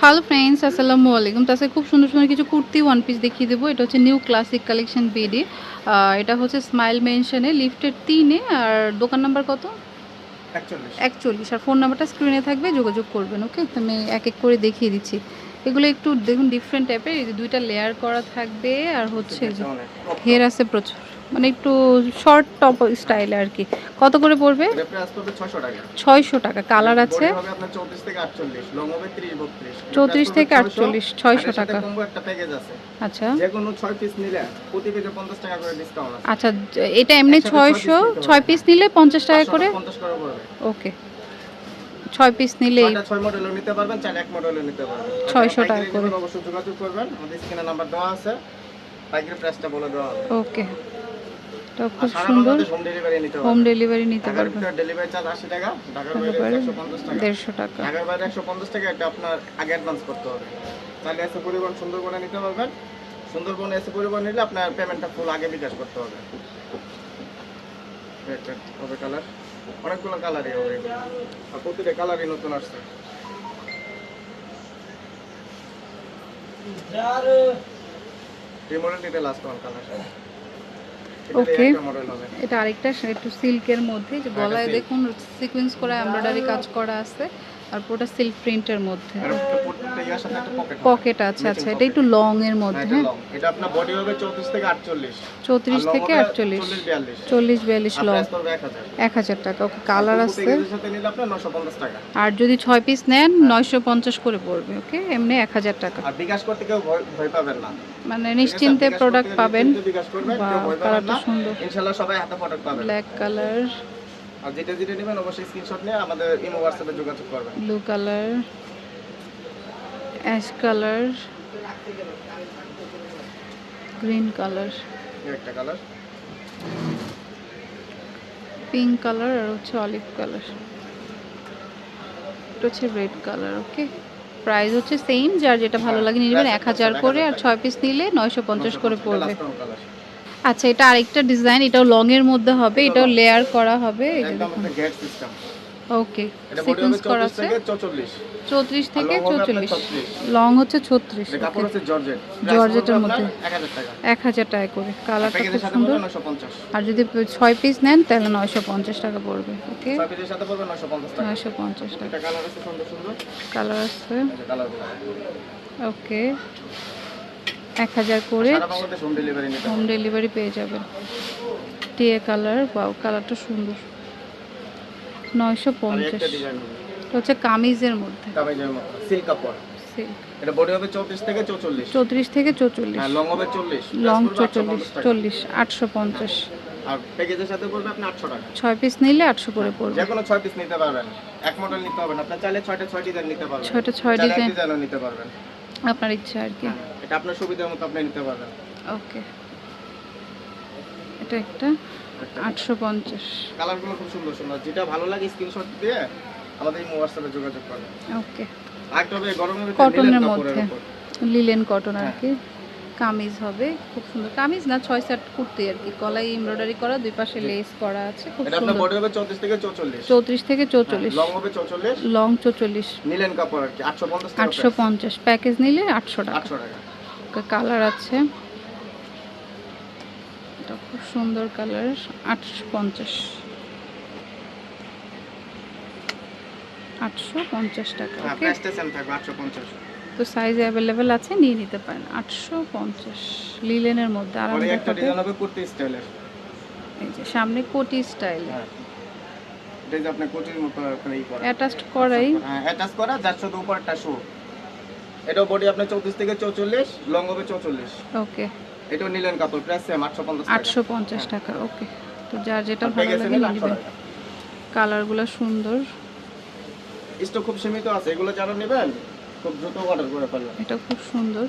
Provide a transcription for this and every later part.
Hello friends আসসালামু আলাইকুম সাথে খুব সুন্দর সুন্দর কিছু কুর্তি ওয়ান পিস দেখিয়ে দেবো। এটা হচ্ছে নিউ ক্লাসিক কালেকশন বিডি এটা হচ্ছে স্মাইল মেনশনে লিফটের তিনে আর দোকান নাম্বার কত? একচল্লিশ। আর ফোন নাম্বারটা স্ক্রিনে থাকবে যোগাযোগ করবেন ওকে তো আমি এক এক করে দেখিয়ে দিচ্ছি। এগুলো একটু দেখুন ডিফারেন্ট টাইপের এই যে দুইটা লেয়ার করা থাকবে আর হচ্ছে হেয়ার আছে প্রচুর। মানে একটু শর্ট টপ স্টাইল আর কি কত করে পড়বে? এটা প্রাইস পড়বে 600 টাকা। ছয়শো টাকা। কালার আছে? বডি হবে আপনার 34 থেকে 48 লং হবে 30 32 চৌত্রিশ থেকে আটচল্লিশ ছয়শো। টাকা। আচ্ছা। যে কোনো 6 পিস নিলে প্রতি পিসে 50 টাকা করে ডিসকাউন্ট আছে। আচ্ছা এটা এমনি ছয়শো ছয় পিস নিলে পঞ্চাশ টাকা করে? 50 করে পড়বে। ওকে ছয় পিস নিলে ছয়টা ছয় মডেলও নিতে পারবেন চার এক মডেলও নিতে পারবেন। আর 600 যারা টাকা করে। অবশ্যই যোগাযোগ করবেন। আমাদের স্ক্রিনে নাম্বার দেওয়া আছে। পাইকারি প্রাইসটা বলে দেওয়া ওকে আর খুব সুন্দর হোম ডেলিভারি নিতে পারবেন ডেলিভারি চার্জ 80 টাকা ঢাকার বাইরে বাইরে 150 টাকা। দেড়শো টাকা। ঢাকার বাইরে একশো পঞ্চাশ টাকা এটা আপনার আগে অ্যাডভান্স করতে হবে। তাহলে এসে পরিবহন সুন্দরবনে নিতে পারবেন সুন্দরবনে এসে পরিবহন নিলে আপনার পেমেন্টটা ফুল আগে বিকাশ করতে হবে। এটা হবে কালার অনেকগুলো কালারই হবে। এগুলো। আর প্রতিটা কালারই নতুন আসছে। এই মডেলটিতে লাস্ট ওয়ান কালার হবে। এটা আরেকটা একটু সিল্কের মধ্যে যে হ্যাঁ, গলায় দেখুন সিকোয়েন্স করা এমব্রয়ডারি কাজ করা আছে। আর পুরোটা সিল্ক প্রিন্টের মধ্যে। পকেট আছে আচ্ছা এটা একটু লং এর মধ্যে হ্যাঁ? এটা আপনার বডি হবে 34 থেকে 48 চৌত্রিশ আর long থেকে হবে আটচল্লিশ। 40 42 চল্লিশ বিয়াল্লিশ লং 1000 এক হাজার। টাকা ওকে কালার আছে? প্যাকেজের সাথে নিলে আপনার 950 টাকা। আর যদি ছয় পিস নেন নয়শো পঞ্চাশ করে পড়বে ওকে? এমনি এক হাজার টাকা। আর বিকাশ করতে কেউ ভয় পাবেন না। মানে নিশ্চিন্তে প্রোডাক্ট পাবেন। কালারটা সুন্দর। ইনশাআল্লাহ সবাই হাতে প্রোডাক্ট পাবেন। ব্ল্যাক কালার আর যেটা যেটা নেবেন অবশ্যই স্ক্রিনশট নিয়ে আমাদের ইমো হোয়াটসঅ্যাপে যোগাযোগ করবেন। Blue colour ash colour green colour একটা কালার পিঙ্ক কালার আর হচ্ছে অলিভ কালার এটা হচ্ছে রেড কালার ওকে প্রাইস হচ্ছে সেম যার যেটা ভালো লাগে নিয়ে নেবেন এক হাজার করে আর ছয় পিস নিলে নয়শো পঞ্চাশ করে পড়বে। আচ্ছা এটা আরেকটা ডিজাইন এটাও লং এর মধ্যে হবে এটাও লেয়ার করা হবে ওকে সিকোয়েন্স করা 34 আছে। থেকে 44 চৌত্রিশ থেকে আর long হবে আপনার চৌচল্লিশ। লং হচ্ছে ছত্রিশ এটা কাপড় হচ্ছে জর্জেট। জর্জেটের মধ্যে। 1000 টাকা। এক হাজার টাকা করে। কালারটা খুব সুন্দর। 950 আর যদি ছয় পিস নেন তাহলে নয়শো পঞ্চাশ টাকা পড়বে ওকে ছয় পিসের সাথে পড়বে 950 টাকা। নয়শো পঞ্চাশ টাকা। এটা কালার আছে সুন্দর সুন্দর। কালার আছে। ওকে এক হাজার করে হোম ডেলিভারি পেয়ে যাবেন। টিয়ে কালার বা কালারটা সুন্দর। নয়শো পঞ্চাশ। হচ্ছে কামিজের মধ্যে। কামিজের সিল্ক কাপড় এটা বডি হবে 34 থেকে 44 চৌত্রিশ থেকে চৌচল্লিশ। হ্যাঁ লং হবে 40 লং প্লাস চল্লিশ আটশো 850 আর প্যাকেজের সাথে পড়বে আপনি 800 টাকা। ছয় পিস নিলে আটশো করে পড়বে। যে কোনো 6 পিস নিতে পারবেন। এক মডেল নিতে হবে না আপনি চাইলে 6টা 6 ডিজাইন নিতে পারবেন। ছয়টা ছয় চাইলে এক ডিজাইন ডিজাইনও নিতে পারবেন। আপনার ইচ্ছা আর কি। হ্যাঁ, এটা আপনার সুবিধার মতো আপনি নিতে পারবেন। ওকে। এটা একটা আটশো পঞ্চাশ। কালারগুলো খুব সুন্দর সুন্দর। যেটা ভালো লাগে স্ক্রিনশট দিয়ে আমাদের এই হোয়াটসঅ্যাপে যোগাযোগ করবেন ওকে। আরেকটা হবে গরমের কটনের মধ্যে। লিলেন কটন আর হ্যাঁ। কি। কামিজ হবে খুব সুন্দর কামিজ না ছয় সেট কুর্তি আর কি। গলায় এমব্রয়ডারি করা দুই পাশে লেস করা আছে খুব এটা আপনার সুন্দর। বডি হবে 34 থেকে 44 চৌত্রিশ থেকে চৌচল্লিশ। লং হবে 44 লং চৌচল্লিশ। নিলেন কাপড় আর কি 850 টাকা আটশো পঞ্চাশ। প্যাকেজ নিলে আটশো টাকা। 800 টাকা। কালার আছে। এটা খুব সুন্দর কালার আটশো পঞ্চাশ। আটশো পঞ্চাশ টাকা হ্যাঁ ওকে? প্রাইসটা সেম থাকবে 850 তো সাইজ অ্যাভেলেবেল আছে নিয়ে নিতে পারেন। আটশো পঞ্চাশ লিলেনের মধ্যে। আরামদায়ক একটা ডিজাইন হবে কুর্তি স্টাইলের। এই যে সামনে কোটি স্টাইল। হ্যাঁ। এটা যে আপনার কোটির মতো করে ই করা। অ্যাটাচড করাই। হ্যাঁ অ্যাটাচ করা যার শুধু উপরটা শু এটাও বডি আপনার 34 থেকে 44 লং হবে 44 ওকে এটাও নিলেন কাপড় প্রাইস সেম 850 টাকা। আটশো পঞ্চাশ টাকা ওকে তো যার যেটা আর ভালো লাগে নিয়ে নেবেন। কালারগুলো সুন্দর। স্টক খুব সীমিত আছে এগুলো যারা নেবেন খুব দ্রুত অর্ডার করে ফেলবেন এটা খুব সুন্দর।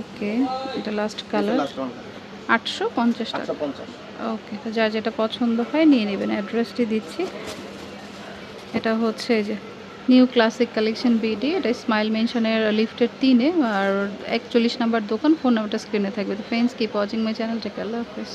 ওকে এটা লাস্ট কালার আটশো পঞ্চাশ টাকা। ওকে তো যার যেটা পছন্দ হয় নিয়ে নেবেন। অ্যাড্রেসটি দিচ্ছি। এটা হচ্ছে যে নিউ ক্লাসিক কালেকশন বিডি এটা স্মাইল মেনশনের লিফটের তিনে। আর একচল্লিশ নাম্বার দোকান ফোন নাম্বারটা স্ক্রিনে থাকবে। তো friends keep watching my channel take Allah Hafiz